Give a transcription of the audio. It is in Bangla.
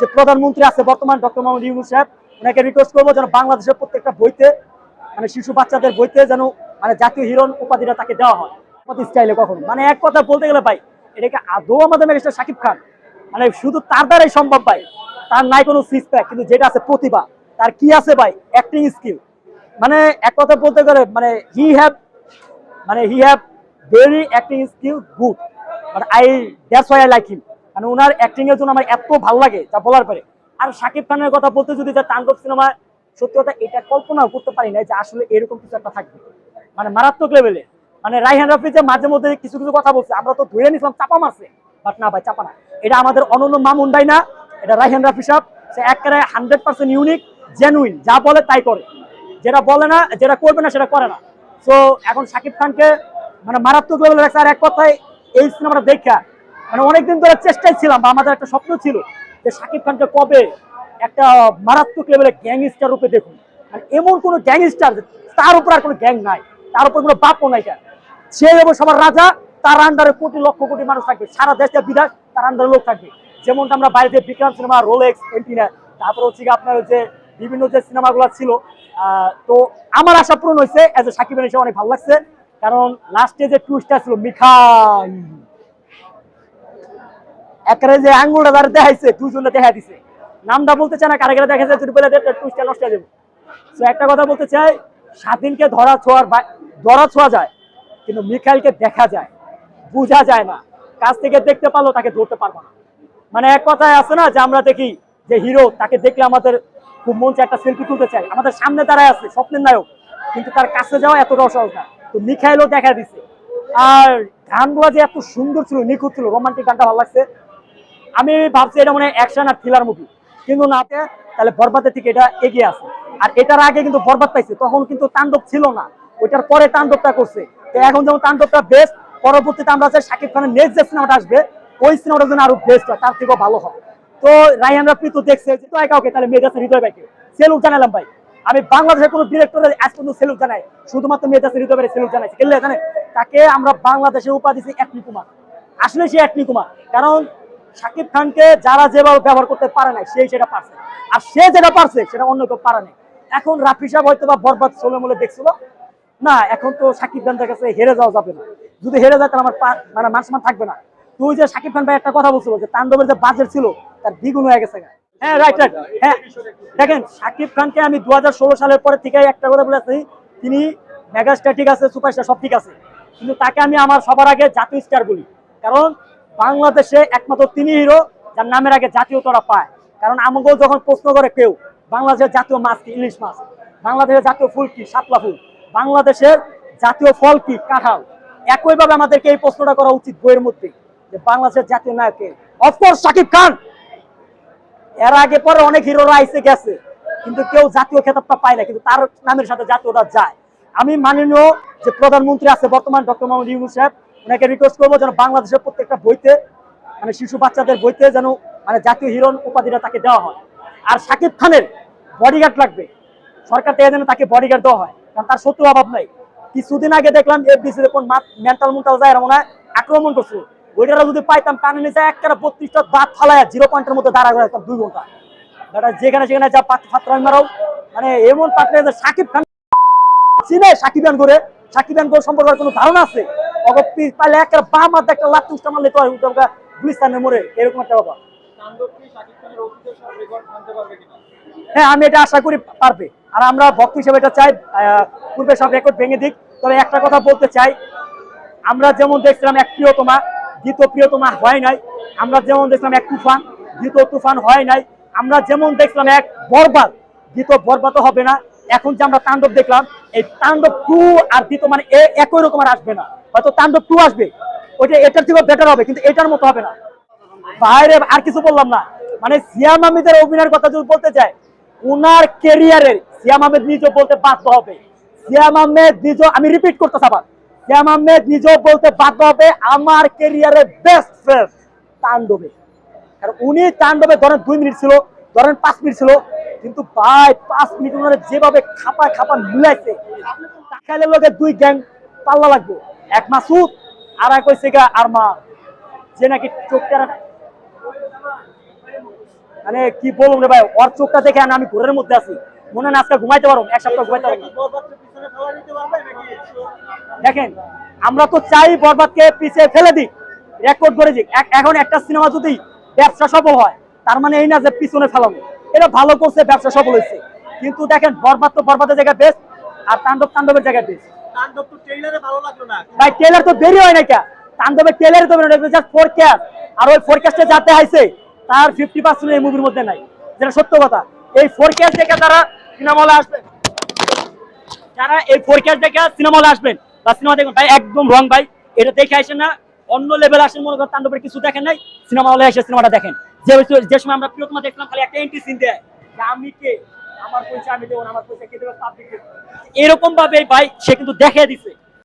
যে প্রধানমন্ত্রী আছে বর্তমান ডক্টর মোহাম্মদ ইউনুস সাহেব, ওনাকে রিকোয়েস্ট করব যেন বাংলাদেশের প্রত্যেকটা বইতে মানে শিশু বাচ্চাদের বইতে যেন মানে জাতীয় হিরণ উপাধিটা তাকে দেওয়া হয়। আমাদের স্টাইলে কখনো। মানে এক কথা বলতে গেলে ভাই, এটাকে আদৌ আমাদের মেঘেশ্বর শাকিব খান মানে শুধু তার দ্বারাই সম্ভব ভাই, তার নাই কোনো সিক্স প্যাক কিন্তু যেটা আছে প্রতিভা, তার কি আছে ভাই? অ্যাক্টিং স্কিল মানে এক কথা বলতে গেলে মানে হি হ্যাভ মানে he have very acting skill good but I that's why I like him মানে ওনার অ্যাক্টিং এর জন্য আমার এত ভালো লাগে তা বলার পরে। আর শাকিব খানের কথা বলতে যদি যা তাণ্ডব সিনেমা সত্যি কথা এটা কল্পনাও করতে পারি না যে আসলে এরকম কিছু একটা থাকবে। মানে মারাত্মক লেভেলে মানে রাইহান রাফি যে মাঝে মধ্যে কিছু কিছু কথা বলছে, আমরা তো ধরে নিছিলাম, চাপা মারছে। বাট না ভাই, চাপা না। এটা আমাদের অনন্য মামুন ভাই না, এটা রাইহান রাফি সাহেব। সে একেবারে হান্ড্রেড পার্সেন্ট ইউনিক জেনুইন যা বলে তাই করে। যেটা বলে না, যেটা করবে না, সেটা করে না। তো এখন শাকিব খানকে মানে মারাত্মক লেভেলে রাখছে। আর এক কথায়, এই সিনেমাটা দেখা মানে অনেকদিন ধরে চেষ্টায় ছিলাম, বা আমাদের একটা স্বপ্ন ছিল যে শাকিব খানকে কবে একটা মারাত্মক লেভেলে গ্যাংস্টার রূপে দেখুন মানে এমন কোনো গ্যাংস্টার তার উপর আর কোনো গ্যাং নাই, তার উপর কোনো বাপও নাই তার। সে এবং সবার রাজা, তার আন্ডারে কোটি, লক্ষ কোটি মানুষ থাকবে। সারা দেশে বিদেশ তার আন্ডারে লোক থাকবে। যেমনটা আমরা বাইরে বিক্রম সিনেমা রোলেক্স এন্টিনা তারপর হচ্ছে আপনার যে বিভিন্ন যে সিনেমাগুলো ছিল তো আমার আশা পূরণ হয়েছে এজ এ সাকিবের হিসেবে অনেক ভালো লাগছে। কারণ লাস্টে যে টুইস্টটা ছিল মিখাই যে আঙ্গুলটা দেখাইছে, দুজনে দেখা দিছে। নামটা বলতে চায় না কারাগারে দেখা যায় টুইস্টটা নষ্ট তো একটা কথা বলতে চাই, স্বাধীনকে ধরা ছোঁয়ার ধরা ছোঁয়া যায়, কিন্তু মিখাইলকে দেখা যায়, বোঝা যায় না। কাছ থেকে দেখতে পারল, তাকে ধরতে পারব না। মানে এক কথায় আছে না, যে আমরা দেখি যে হিরো, তাকে দেখলে আমাদের খুব মন চায় একটা সেলফি তুলতে চাই আমাদের সামনে দাঁড়ায় আছে, স্বপ্নের নায়ক, কিন্তু তার কাছে যাওয়া এতটাও সহজ না। তো মিখাইলও দেখা দিছে। আর গানগুলো যে এত সুন্দর ছিল, নিখুঁত ছিল রোমান্টিক গানটা ভালো লাগছে। আমি ভাবছি এটা মনে অ্যাকশন আর থ্রিলার মুভি কিন্তু না তাহলে বরবাদের থেকে এটা এগিয়ে আছে। আর এটার আগে কিন্তু বরবাদ পাইছে, তখন কিন্তু তাণ্ডব ছিল না। ওইটার পরে তাণ্ডবটা করছে। তো এখন যেমন তাণ্ডবটা বেস্ট পরবর্তীতে আমরা চাই শাকিব খানের নেক্সট যে সিনেমাটা আসবে, ওই সিনেমাটা যেন আরও বেস্ট হয়, তার থেকেও ভালো হয়। তো রায়হান রাফি তো দেখছে যে তো কাউকে তাহলে মেয়ে যাচ্ছে হৃদয় ভাইকে সেলুক জানালাম ভাই। আমি বাংলাদেশের কোনো ডিরেক্টরের আজ পর্যন্ত সেলুক জানাই শুধুমাত্র মেয়ে যাচ্ছে হৃদয় ভাই সেলুক জানাইছে। কেলে জানে তাকে আমরা বাংলাদেশের উপাধি দিচ্ছি একনি কুমার। আসলে সে একনি কুমার। কারণ শাকিব খানকে যারা যেভাবে ব্যবহার করতে পারে না সেই সেটা পারছে। আর সে যেটা পারছে, সেটা অন্য কেউ পারে না এখন রাফি সাহেব হয়তো বা বরবাদ ষোলো মলে দেখছিল। না, এখন তো শাকিব খানের কাছে হেরে যাওয়া যাবে না। যদি হেরে যায়, তাহলে আমার মানে মান সম্মান থাকবে না। তুই যে শাকিব খান ভাই একটা কথা বলছিল যে, তাণ্ডবের যে বাজেট ছিল, তার দ্বিগুণ হয়ে গেছে হ্যাঁ রাইট রাইট হ্যাঁ দেখেন শাকিব খানকে আমি দু হাজার ষোলো সালের পরে থেকে একটা কথা বলেছি তিনি মেগাস্টার ঠিক আছে সুপারস্টার সব ঠিক আছে। কিন্তু তাকে আমি আমার সবার আগে জাতীয় স্টার বলি। কারণ বাংলাদেশে একমাত্র তিনি হিরো যার নামের আগে জাতীয়তাটা পায়। কারণ আমাকেও যখন প্রশ্ন করে কেউ, বাংলাদেশের জাতীয় মাছ কি, ইলিশ মাছ? বাংলাদেশের জাতীয় ফুল কি, শাপলা ফুল? বাংলাদেশের জাতীয় ফল কি, কাঁঠাল? একইভাবে আমাদেরকে এই প্রশ্নটা করা উচিত বইয়ের মধ্যে, যে বাংলাদেশের জাতীয় নায়কে অফকোর্স শাকিব খান! এর আগে পরে অনেক হিরোরা আইসে গেছে, কিন্তু কেউ জাতীয় খেতাবটা পায় না, কিন্তু তার নামের সাথে জাতীয়টা যায়। আমি মাননীয় যে প্রধানমন্ত্রী আছে, বর্তমান ডক্টর মোহাম্মদ ইউনুস সাহেব ওনাকে রিকোয়েস্ট করব যেন বাংলাদেশের প্রত্যেকটা বইতে মানে শিশু বাচ্চাদের বইতে যেন মানে জাতীয় হিরণ উপাধিটা তাকে দেওয়া হয়। আর শাকিব খানের বডিগার্ড লাগবে। সরকার থেকে যেন তাকে বডিগার্ড দেওয়া হয়। কারণ তার শত্রু অভাব নাই। কিছুদিন আগে দেখলাম এফডিসি কোন মেন্টাল মেন্টাল যায় এরা মনে হয় আক্রমণ করছিল ওইটারা যদি পাইতাম, কানে নিচে একটা বত্রিশটা দাঁত ফালায় জিরো পয়েন্টের মধ্যে দাঁড়া করে দুই ঘণ্টা। বেটা, যেখানে সেখানে যা পাত্র মারাও মানে এমন পাত্রে সাকিব খান চিনে সাকিবান করে সাকিবান করে সম্পর্কে কোনো ধারণা আছে? অগপি পালে একটা বাম হাতে একটা লাত্তি উষ্টা মারলে তো উল্টা গুলিস্তানের মোড়ে। এরকম একটা ব্যাপার। হ্যাঁ আমি এটা আশা করি পারবে। আর আমরা ভক্ত হিসেবে এটা চাই পূর্বে সব রেকর্ড ভেঙে দিক। তবে একটা কথা বলতে চাই, আমরা যেমন দেখছিলাম এক প্রিয়তমা, দ্বিতীয় প্রিয়তমা হয় নাই। আমরা যেমন দেখছিলাম এক তুফান, দ্বিতীয় তুফান হয় নাই। আমরা যেমন দেখছিলাম এক বরবাদ, দ্বিতীয় বরবাদ হবে না। এখন যে আমরা তাণ্ডব দেখলাম, এই তাণ্ডব টু আর দ্বিতীয় মানে একই রকম আর আসবে না। হয়তো তাণ্ডব টু আসবে। ওইটা এটার থেকেও বেটার হবে, কিন্তু এটার মতো হবে না। বাইরে আর কিছু বললাম না। মানে সিয়াম আহমেদের অভিনয়ের কথা যদি বলতে চাই উনার কেরিয়ারের সিয়াম আহমেদ নিজেও বলতে বাধ্য হবে। সিয়াম আহমেদ নিজেও, আমি রিপিট করতে চাবার সিয়াম আহমেদ নিজেও বলতে বাধ্য হবে আমার কেরিয়ারের বেস্ট ফ্রেন্ড তাণ্ডবে। কারণ উনি তাণ্ডবে ধরেন দুই মিনিট ছিল, ধরেন পাঁচ মিনিট ছিল কিন্তু ভাই, পাঁচ মিনিট ওনারা যেভাবে খাপা খাপা মিলাইছে টাকাইলে লোকের দুই গ্যাং পাল্লা লাগবে। এক মাসুদ, আর এক হয়েছে গা আরমা, যে নাকি চোখটা মানে কি বলব রে ভাই, ওর চোখটা দেখে আমি ঘোরের মধ্যে আছি। মনে না আজকে ঘুমাইতে পারব, এক সপ্তাহ ঘুমাইতে পারব দেখেন, আমরা তো চাই বরবাদকে পিছিয়ে ফেলে দিই রেকর্ড করে দিক। এখন একটা সিনেমা যদি ব্যবসা সফল হয়, তার মানে এই না যে পিছনে ফেলানো এটা ভালো করছে ব্যবসা সফল হয়েছে। কিন্তু দেখেন বরবাদ তো বরবাদের জায়গায় বেস্ট আর তাণ্ডব তাণ্ডবের জায়গায় বেস্ট তাণ্ডব তো ট্রেইলারে ভালো লাগল না। ভাই টেলার তো দেরি হয় না কে? তাণ্ডবের টেলার তো জাস্ট ফোরকাস্ট আর ওই ফোরকাস্টে যাতে আইছে তার ফিফটি পার্সেন্ট এই মুভির মধ্যে নাই। যেটা সত্য কথা। এই ফোরকাস্ট দেখে তারা সিনেমা হলে আসবে যারা এই ফোরকাস্ট দেখে সিনেমা হলে আসবেন বা সিনেমা দেখবেন ভাই একদম রং ভাই। এটা দেখে আসেন না অন্য লেভেল আসেন মনে করেন তাণ্ডবের কিছু দেখেন নাই সিনেমা হলে এসে সিনেমাটা দেখেন। যে সময় আমরা প্রিয়তমা দেখলাম খালি একটা এন্ট্রি সিন দেয়, যে আমি কে? আমার পয়সা আমি দেবো আমার পয়সা কে দেবো? এরকম ভাবে ভাই সে কিন্তু দেখে দিছে।